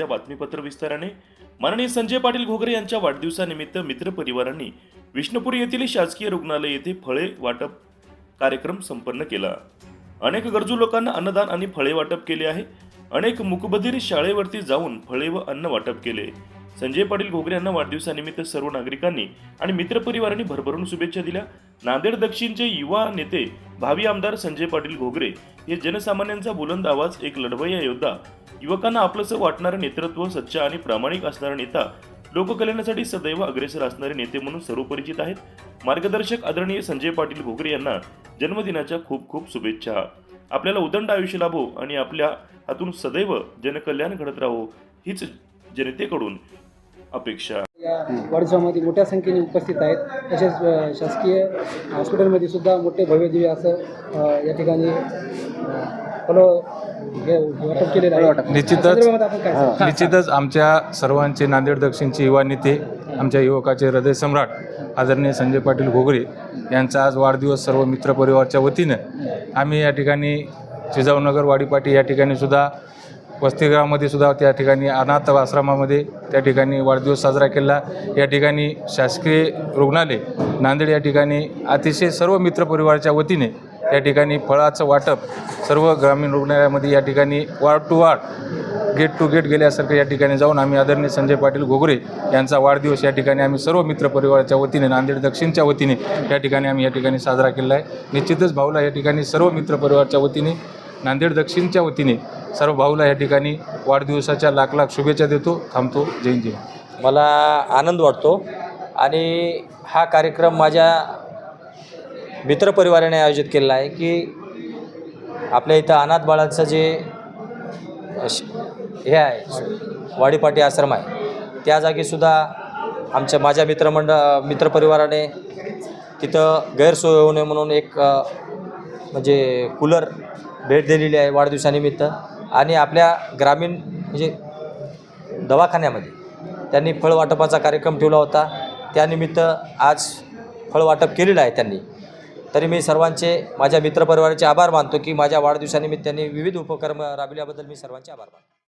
या बातमीपत्र विस्ताराने माननीय संजय पाटील घोगरे यांच्या वाढदिवसानिमित्त मित्रपरिवारांनी विष्णुपुरी येथील शासकीय रुग्णालय येथे फळे वाटप कार्यक्रम संपन्न केला. अनेक गरजू लोकांना अन्नदान आणि फळे वाटप केले आहे. अनेक मुकबधीर शाळेवरती जाऊन फळे व अन्न वाटप केले. संजय पाटील घोगरे यांना वाढदिवसानिमित्त सर्व नागरिकांनी आणि मित्रपरिवारांनी भरभरून शुभेच्छा दिल्या. नांदेड दक्षिणचे युवा नेते भावी आमदार संजय पाटील घोगरे हे जनसामान्यांचा बुलंद आवाज एक लढवय्या योद्धा. युवकांना आपलंसं वाटणारं नेतृत्व सच्चा आणि प्रामाणिक असणारा नेता लोककल्याणासाठी सदैव अग्रेसर असणारे नेते म्हणून सर्वपरिचित आहेत. मार्गदर्शक आदरणीय संजय पाटील घोगरे यांना जन्मदिनाच्या खूप खूप शुभेच्छा. आपल्याला उदंड आयुष्य लाभो आणि आपल्या हातून सदैव जनकल्याण घडत राहो हीच जनतेकडून अपेक्षा. या वाढदिवसामध्ये मोठ्या संख्येने उपस्थित आहेत. तसेच शासकीय हॉस्पिटलमध्ये सुद्धा मोठे भव्यदिव्य असं या ठिकाणी अ, फळं हे वाटप केलेलं आहे. निश्चितच. निश्चितच आमच्या सर्वांचे नांदेड दक्षिणचे युवा नेते आमच्या युवकाचे हृदय सम्राट आदरणीय संजय पाटील घोगरे यांचा आज वाढदिवस सर्व मित्रपरिवारच्या वतीनं आम्ही या ठिकाणी जिजाऊनगर वाडीपाटी या ठिकाणी सुद्धा वसतिगृहामध्ये सुद्धा त्या ठिकाणी अनाथ आश्रमामध्ये त्या ठिकाणी वाढदिवस साजरा केला. या ठिकाणी शासकीय रुग्णालय नांदेड या ठिकाणी अतिशय सर्व मित्रपरिवाराच्या वतीने या ठिकाणी फळाचं वाटप सर्व ग्रामीण रुग्णालयामध्ये या ठिकाणी ward to ward gate to gate गेल्यासारखं या ठिकाणी जाऊन आम्ही आदरणीय संजय पाटील घोगरे यांचा वाढदिवस या ठिकाणी आम्ही सर्व मित्रपरिवाराच्या वतीने नांदेड दक्षिणच्या वतीने या ठिकाणी आम्ही या ठिकाणी साजरा केला आहे. निश्चितच भाऊला या ठिकाणी सर्व मित्रपरिवाराच्या वतीने नांदेड दक्षिणच्या वतीने सर्व भाऊला या ठिकाणी वाढदिवसाच्या लाख लाख शुभेच्छा देतो थांबतो. जय जय मला आनंद वाटतो. आणि हा कार्यक्रम माझ्या मित्रपरिवाराने आयोजित केलेला आहे की आपल्या इथं अनाथ बाळांचं जे हे आहे वाडीपाटी आश्रम आहे त्या जागीसुद्धा आमच्या माझ्या मित्रमंड मित्रपरिवाराने तिथं गैरसोय होऊ नये म्हणून एक म्हणजे कूलर भेट दिलेली आहे वाढदिवसानिमित्त. आणि आपल्या ग्रामीण म्हणजे दवाखान्यामध्ये त्यांनी फळवाटपाचा कार्यक्रम ठेवला होता. त्यानिमित्त आज फळवाटप केलेलं आहे त्यांनी. तरी मी सर्वांचे माझ्या मित्रपरिवाराचे आभार मानतो की माझ्या वाढदिवसानिमित्त त्यांनी विविध उपक्रम राबविल्याबद्दल मी सर्वांचे आभार मानतो.